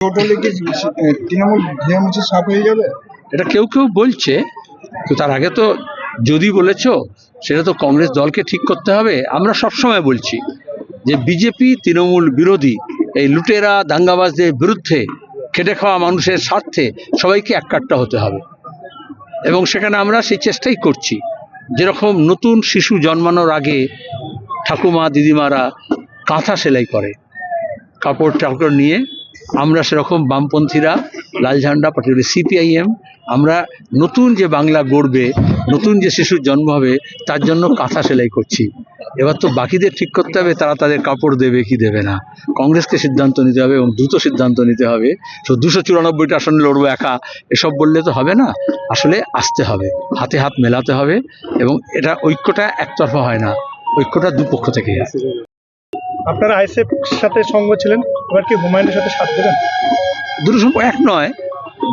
Vote হলে কি তৃণমূল ধুয়েমুছে সাফ হয়ে যাবে? এটা কেউ কেউ বলছে, তো তার আগে তো যদি বলেছ, সেটা তো কংগ্রেস দলকে ঠিক করতে হবে। আমরা সবসময় বলছি যে বিজেপি তৃণমূল বিরোধী, এই লুটেরা, দাঙ্গাবাজদের বিরুদ্ধে খেটে খাওয়া মানুষের স্বার্থে সবাইকে এককাট্টা হতে হবে। এবং সেখানে আমরা সেই চেষ্টাই করছি। যেরকম নতুন শিশু জন্মানোর আগে ঠাকুমা, দিদিমারা কাঁথা সেলাই করে কাপড় টাপড় নিয়ে আমরা সেরকম বামপন্থীরা, লাল ঝান্ডা পার্টিকুলার সিপিআইএম আমরা নতুন যে বাংলা গড়বে, নতুন যে শিশুর জন্ম হবে, তার জন্য কাঁথা সেলাই করছি। এবার তো বাকিদের ঠিক করতে হবে, তারা তাদের কাপড় দেবে কি দেবে না। কংগ্রেসকে সিদ্ধান্ত নিতে হবে এবং দ্রুত সিদ্ধান্ত নিতে হবে। তো দুশো চুরানব্বইটা আসনে লড়বো একা, এসব বললে তো হবে না। আসলে আসতে হবে, হাতে হাত মেলাতে হবে এবং এটা ঐক্যটা একতরফা হয় না, ঐক্যটা দুপক্ষ থেকে। আপনারা আইসেফ সাথে সঙ্গ ছিলেন, এবার কি হুমায়ুনের সাথে সাথ দেবেন? দুটো সম্পর্ক এক নয়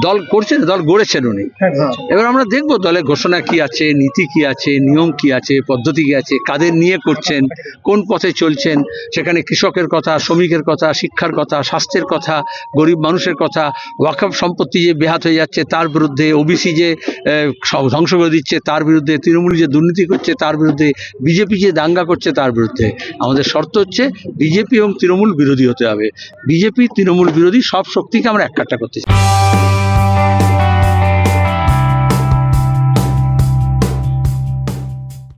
দল করছেন দল গড়েছেন উনি। হ্যাঁ এবার আমরা দেখব দলের ঘোষণা কি আছে নীতি কি আছে নিয়ম কি আছে পদ্ধতি কি আছে কাদের নিয়ে করছেন কোন পথে চলছেন সেখানে কৃষকের কথা শ্রমিকের কথা শিক্ষার কথা স্বাস্থ্যের কথা গরিব মানুষের কথা ওয়াকফ সম্পত্তি যে বেহাত হয়ে যাচ্ছে তার বিরুদ্ধে ওবিসি যে ধ্বংস করে দিচ্ছে তার বিরুদ্ধে তৃণমূল যে দুর্নীতি করছে তার বিরুদ্ধে বিজেপি যে দাঙ্গা করছে তার বিরুদ্ধে। আমাদের শর্ত হচ্ছে বিজেপি এবং তৃণমূল বিরোধী হতে হবে। বিজেপি তৃণমূল বিরোধী সব শক্তিকে আমরা এককাট্টা করতে চাই।